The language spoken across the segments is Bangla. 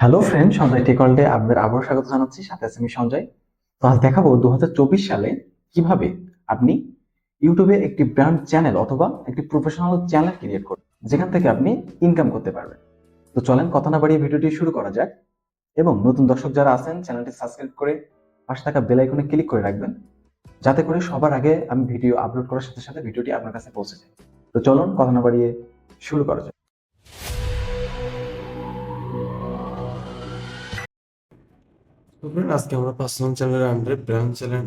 হ্যালো ফ্রেন্ড সঞ্জয় টেকওয়ার্ল্ডে আপনাদের আবারও স্বাগত জানাচ্ছি। সাথে আছে আমি সঞ্জয়। তো আজ দেখাবো দু হাজার চব্বিশ সালে কীভাবে আপনি ইউটিউবে একটি ব্র্যান্ড চ্যানেল অথবা একটি প্রফেশনাল চ্যানেল ক্রিয়েট করবেন, যেখান থেকে আপনি ইনকাম করতে পারবেন। তো চলেন কথা না বাড়িয়ে ভিডিওটি শুরু করা যাক এবং নতুন দর্শক যারা আছেন চ্যানেলটি সাবস্ক্রাইব করে পাশে থাকা বেল আইকনে ক্লিক করে রাখবেন, যাতে করে সবার আগে আমি ভিডিও আপলোড করার সাথে সাথে ভিডিওটি আপনার কাছে পৌঁছে যায়। তো চলুন কথা না বাড়িয়ে শুরু করা যাক। আজকে আমরা পার্সোনাল চ্যানেলের আন্ডারে ব্র্যান্ড চ্যানেল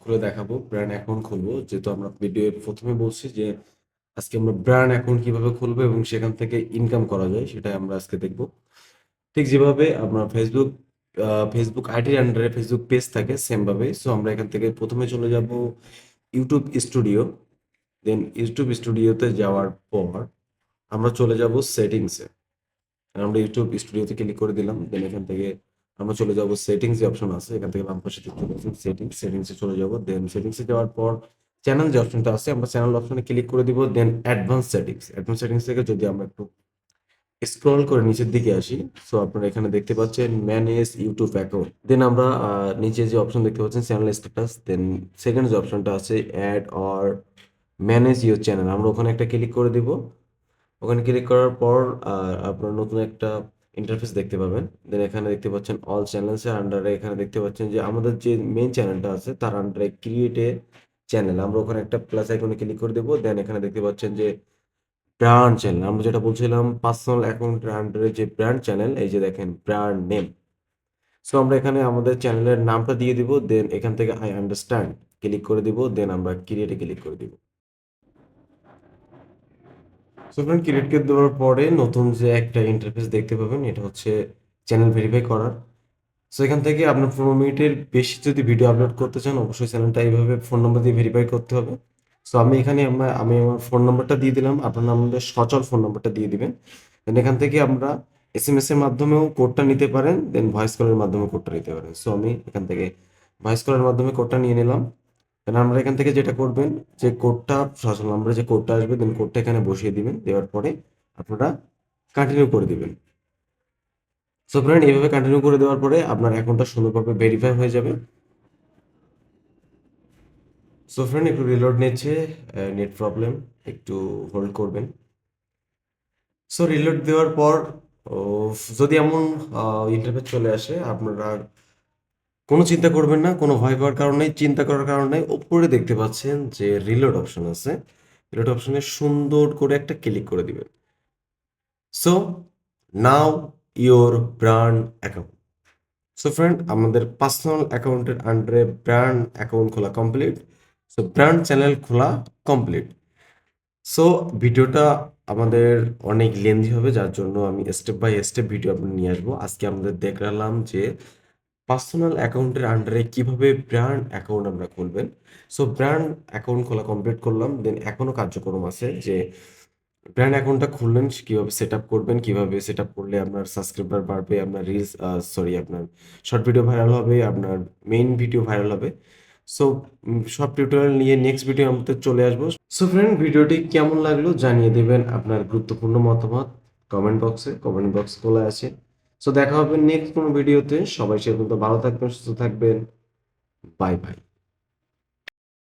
খুলে দেখাবো। ব্র্যান্ড অ্যাকাউন্ট খুলবো। যেহেতু আমরা ভিডিওর প্রথমে বলছি যে, আজকে আমরা ব্র্যান্ড অ্যাকাউন্ট কীভাবে খুলবো এবং সেখান থেকে ইনকাম করা যায়, সেটাই আমরা আজকে দেখব। ঠিক যেভাবে আমরা ফেসবুক ফেসবুক আইডির আন্ডারে ফেসবুক পেজ থাকে সেম ভাবে। সো আমরা এখান থেকে প্রথমে চলে যাব ইউটিউব স্টুডিও দেন ইউটিউব স্টুডিওতে যাওয়ার পর আমরা চলে যাব সেটিংসে আমরা ইউটিউব স্টুডিওতে ক্লিক করে দিলাম। দেন এখান থেকে আমরা চলে যাব সেটিংস যে অপশন আছে, এখান থেকে বাম পাশে দেখতে পাচ্ছেন সেটিংস সেটিংসে চলে যাব দেন সেটিংসে যাওয়ার পর চ্যানেল যে অপশনটা আছে, আমরা চ্যানেল অপশনে ক্লিক করে দিব then advance settings advance settings থেকে যদি আমরা একটু স্ক্রল করে নিচের দিকে আসি সো আপনারা এখানে দেখতে পাচ্ছেন ম্যানেজ ইউটিউব অ্যাকাউন্ট দেন আমরা নিচে যে অপশন দেখতে পাচ্ছেন চ্যানেল স্ট্যাটাস দেন সেকেন্ড যে অপশনটা আছে add or manage your channel আমরা ওখানে একটা ক্লিক করে দিব, ওখানে ক্লিক করার পর আপনার নতুন একটা ইন্টারফেস দেখতে পাবেন। দেন এখানে দেখতে পাচ্ছেন অল চ্যানেলসের আন্ডারে এখানে দেখতে পাচ্ছেন যে আমাদের যে মেইন চ্যানেলটা আছে, তার আন্ডারে ক্রিয়েট চ্যানেল আমরা ওখানে একটা প্লাস আইকনে ক্লিক করে দেবো। দেন এখানে দেখতে পাচ্ছেন যে ব্র্যান্ড চ্যানেল আমরা যেটা বলছিলাম পার্সোনাল অ্যাকাউন্টের আন্ডারে যে ব্র্যান্ড চ্যানেল এই যে দেখেন ব্র্যান্ড নেম সো আমরা এখানে আমাদের চ্যানেলের নামটা দিয়ে দিব। দেন এখান থেকে আই আন্ডারস্ট্যান্ড ক্লিক করে দিব। দেন আমরা ক্রিয়েটে ক্লিক করে দিব। সো ফ্রেন্ড ক্রিয়েট করে দেওয়ার পরে নতুন যে একটা ইন্টারফেস দেখতে পাবেন, এটা হচ্ছে চ্যানেল ভেরিফাই করার। সো এখান থেকে আপনার পনেরো মিনিটের বেশি যদি ভিডিও আপলোড করতে চান, অবশ্যই চ্যানেলটা এইভাবে ফোন নম্বর দিয়ে ভেরিফাই করতে হবে। সো আমি এখানে আমরা, আমি আমার ফোন নম্বরটা দিয়ে দিলাম, আপনার আমাদের সচল ফোন নম্বরটা দিয়ে দিবেন। দেন এখান থেকে আমরা এস এম এস এর মাধ্যমেও কোডটা নিতে পারেন দেন ভয়েস কলের মাধ্যমে কোডটা নিতে পারেন। সো আমি এখান থেকে ভয়েস কলের মাধ্যমে কোডটা নিয়ে নিলাম। দেন আমরা এখান থেকে যেটা করবেন, যে কোডটা সচল নম্বরে যে কোডটা আসবে দেন কোডটা এখানে বসিয়ে দিবেন, দেওয়ার পরে আপনারা কন্টিনিউ করে দিবেন। সো ফ্রেন্ড এইভাবে কন্টিনিউ করে দেওয়ার পরে আপনার অ্যাকাউন্টটা সুন্দরভাবে ভেরিফাই হয়ে যাবে। সো ফ্রেন্ড একটু রিলোড নিচ্ছে নেট প্রবলেম একটু হোল্ড করবেন। সো রিলোড দেওয়ার পর যদি এমন ইন্টারফেস চলে আসে, আপনারা কোনো চিন্তা করবেন না, কোনো ভয় পাওয়ার কারণ নেই, চিন্তা করার কারণ নেই। উপরে দেখতে পাচ্ছেন যে রিলোড অপশন আছে। রিলোড অপশনে সুন্দর করে একটা ক্লিক করে দিবেন। So now your brand account so friend আমাদের পার্সোনাল অ্যাকাউন্টের আন্ডারে ব্র্যান্ড অ্যাকাউন্ট খোলা কমপ্লিট সো ব্র্যান্ড চ্যানেল খোলা কমপ্লিট সো ভিডিওটা আমাদের অনেক লেন্দি হবে, যার জন্য আমি স্টেপ বাই স্টেপ ভিডিও আপনার নিয়ে আসব। আজকে আমাদের দেখালাম যে পার্সোনাল অ্যাকাউন্টের আন্ডারে কীভাবে ব্র্যান্ড অ্যাকাউন্ট আমরা খুলবেন? সো ব্র্যান্ড অ্যাকাউন্ট খোলা কমপ্লিট করলাম দেন এখনও কার্যক্রম আছে যে ব্র্যান্ড অ্যাকাউন্টটা খুললেন, কীভাবে সেট আপ করবেন, কীভাবে সেট আপ করলে আপনার সাবস্ক্রাইবার বাড়বে, আপনার রিলস সরি আপনার শর্ট ভিডিও ভাইরাল হবে, আপনার মেইন ভিডিও ভাইরাল হবে। সো সব টিউটোরিয়াল নিয়ে নেক্সট ভিডিও আমাদের চলে আসব। সো ফ্রেন্ড ভিডিওটি কেমন লাগল জানিয়ে দেবেন আপনার গুরুত্বপূর্ণ মতামত। কমেন্ট বক্সে কমেন্ট বক্স খোলা আছে। সো দেখা হবে নেক্সট কোনো ভিডিওতে সবাই সে পর্যন্ত ভালো থাকবেন, সুস্থ থাকবেন। Bye bye